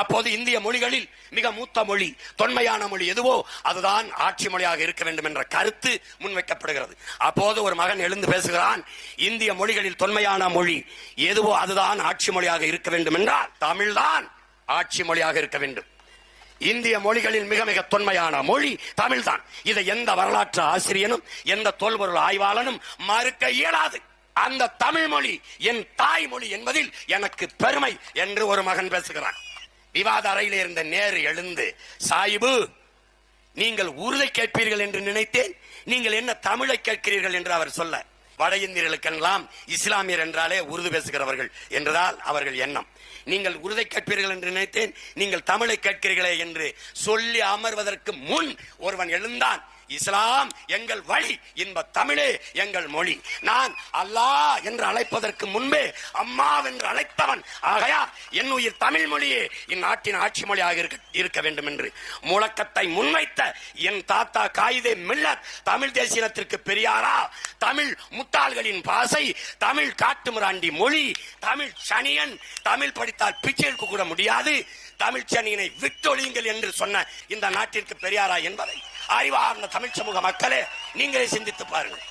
அப்போது இந்திய மொழிகளில் மிக மூத்த மொழி தொன்மையான மொழி எதுவோ அதுதான் ஆட்சி மொழியாக இருக்க வேண்டும் என்ற கருத்து முன்வைக்கப்படுகிறது. அப்போது ஒரு மகன் எழுந்து பேசுகிறான் இந்திய மொழிகளில் தொன்மையான மொழி எதுவோ அதுதான் ஆட்சி மொழியாக இருக்க வேண்டும் என்றால் தமிழ்தான் ஆட்சி மொழியாக இருக்க வேண்டும். இந்திய மொழிகளில் மிக மிக தொன்மையான மொழி தமிழ்தான். இதை எந்த வரலாற்று ஆசிரியனும் எந்த தொல்பொருள் ஆய்வாளனும் மறுக்க இயலாது. அந்த தமிழ் மொழி என் தாய்மொழி என்பதில் எனக்கு பெருமை என்று ஒரு மகன் பேசுகிறான். விவாத அறையில் இருந்த நேரு எழுந்து சாயிபு நீங்கள் உருதை கேட்பீர்கள் என்று நினைத்தேன். நீங்கள் என்ன தமிழை கேட்கிறீர்கள் என்று அவர் சொல்ல வட இந்தியர்களுக்கெல்லாம் இஸ்லாமியர் என்றாலே உருது பேசுகிறவர்கள் என்றதால் அவர்கள் எண்ணம். நீங்கள் உருதை கேட்பீர்கள் என்று நினைத்தேன். நீங்கள் தமிழை கேட்கிறீர்களே என்று சொல்லி அமர்வதற்கு முன் ஒருவன் எழுந்தான். இஸ்லாம் எங்கள் வழி இன்ப தமிழே எங்கள் மொழி. நான் அல்லாஹ் என்று அழைப்பதற்கு முன்பே அம்மா என்று அழைத்தவன் ஆகையா என் உயிர் தமிழ் மொழியே இந்நாட்டின் ஆட்சி மொழியாக இருக்க இருக்க வேண்டும் என்று முழக்கத்தை முன்வைத்த என் தாத்தா காயிதே மில்லர் தமிழ் தேசியத்திற்கு பெரியாரா தமிழ் முட்டாள்களின் பாசை தமிழ் காட்டுமிராண்டி மொழி தமிழ் சனியன் தமிழ் படித்தால் பிச்சை எடுக்க கூட முடியாது தமிழ் சனியனை விட்டொழியுங்கள் என்று சொன்ன இந்த நாட்டிற்கு பெரியாரா என்பதை அறிவார்ந்த தமிழ் சமூக மக்களே நீங்களே சிந்தித்து பாருங்கள்.